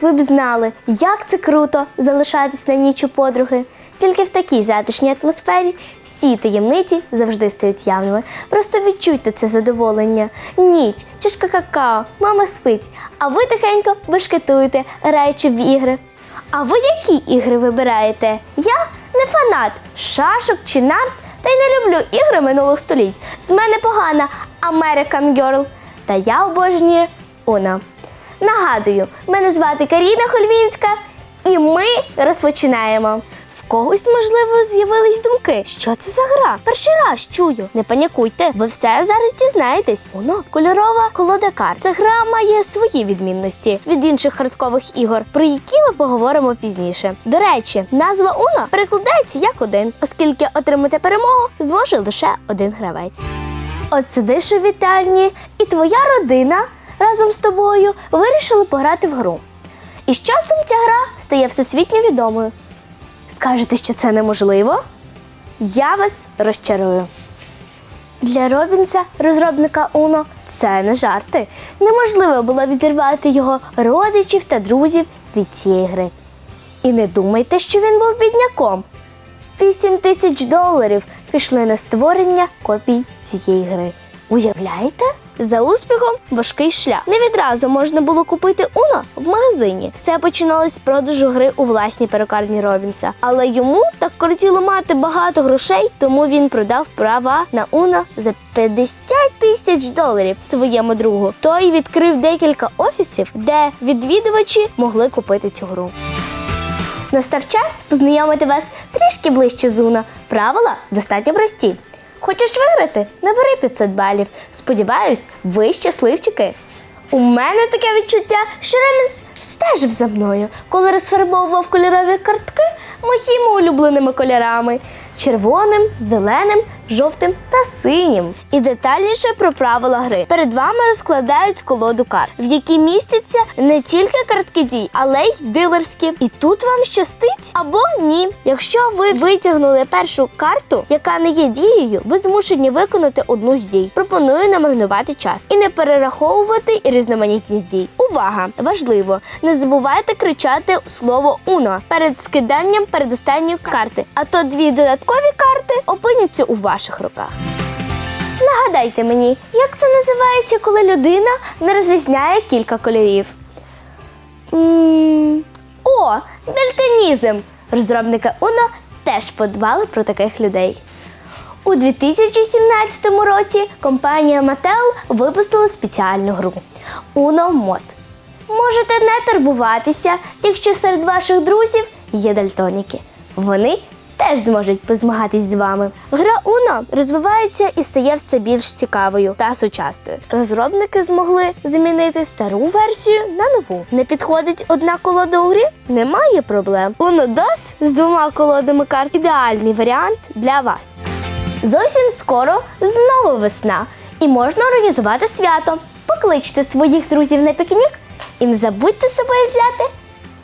Ви б знали, як це круто залишатись на ніч у подруги. Тільки в такій затишній атмосфері всі таємниці завжди стають явними. Просто відчуйте це задоволення. Ніч, чашка какао, мама спить, а ви тихенько бешкетуєте, граючи в ігри. А ви які ігри вибираєте? Я не фанат шашок чи нарт, та й не люблю ігри минулих століть. З мене погана American Girl. Та я обожнюю Уна. Нагадую, мене звати Каріна Хольвінська, і ми розпочинаємо. В когось, можливо, з'явились думки. Що це за гра? Перший раз чую. Не панікуйте, ви все зараз дізнаєтесь. Уно кольорова колода карт. Ця гра має свої відмінності від інших хардкових ігор, про які ми поговоримо пізніше. До речі, назва Уно перекладається як один, оскільки отримати перемогу зможе лише один гравець. От сидиш у вітальні, і твоя родина разом з тобою вирішили пограти в гру. І з часом ця гра стає всесвітньо відомою. Скажете, що це неможливо? Я вас розчарую. Для Робінса, розробника Уно, це не жарти. Неможливо було відірвати його родичів та друзів від цієї гри. І не думайте, що він був бідняком. 8 тисяч доларів пішли на створення копій цієї гри. Уявляєте? За успіхом важкий шлях. Не відразу можна було купити Уно в магазині. Все починалось з продажу гри у власній перукарні Робінса. Але йому так кортіло мати багато грошей, тому він продав права на Уно за 50 тисяч доларів своєму другу. Той відкрив декілька офісів, де відвідувачі могли купити цю гру. Настав час познайомити вас трішки ближче з Уно. Правила достатньо прості. Хочеш виграти? Набери 500 балів. Сподіваюсь, ви щасливчики. У мене таке відчуття, що Ремінс стежив за мною, коли розфарбовував кольорові картки моїми улюбленими кольорами червоним, зеленим, жовтим та синім. І детальніше про правила гри. Перед вами розкладають колоду карт, в якій містяться не тільки картки дій, але й дилерські. І тут вам щастить або ні. Якщо ви витягнули першу карту, яка не є дією, ви змушені виконати одну з дій. Пропоную не марнувати час і не перераховувати різноманітність дій. Увага! Важливо! Не забувайте кричати слово Уно перед скиданням передостанньої карти, а то дві додаткові карти опиняться у ваших руках. Нагадайте мені, як це називається, коли людина не розрізняє кілька кольорів? М, О, дальтонізм! Розробники Уно теж подбали про таких людей. У 2017 році компанія Mattel випустила спеціальну гру Uno Mod. Можете не турбуватися, якщо серед ваших друзів є дальтоніки. Вони теж зможуть позмагатись з вами. Гра Uno розвивається і стає все більш цікавою та сучасною. Розробники змогли замінити стару версію на нову. Не підходить одна колода у грі? Немає проблем. Uno DOS з двома колодами карт ідеальний варіант для вас. Зовсім скоро знову весна, і можна організувати свято. Покличте своїх друзів на пікнік і не забудьте з собою взяти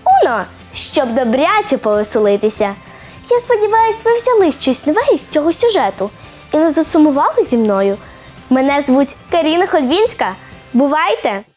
Уно, щоб добряче повеселитися. Я сподіваюся, ви взяли щось нове із цього сюжету і не засумували зі мною. Мене звуть Каріна Хольвінська. Бувайте!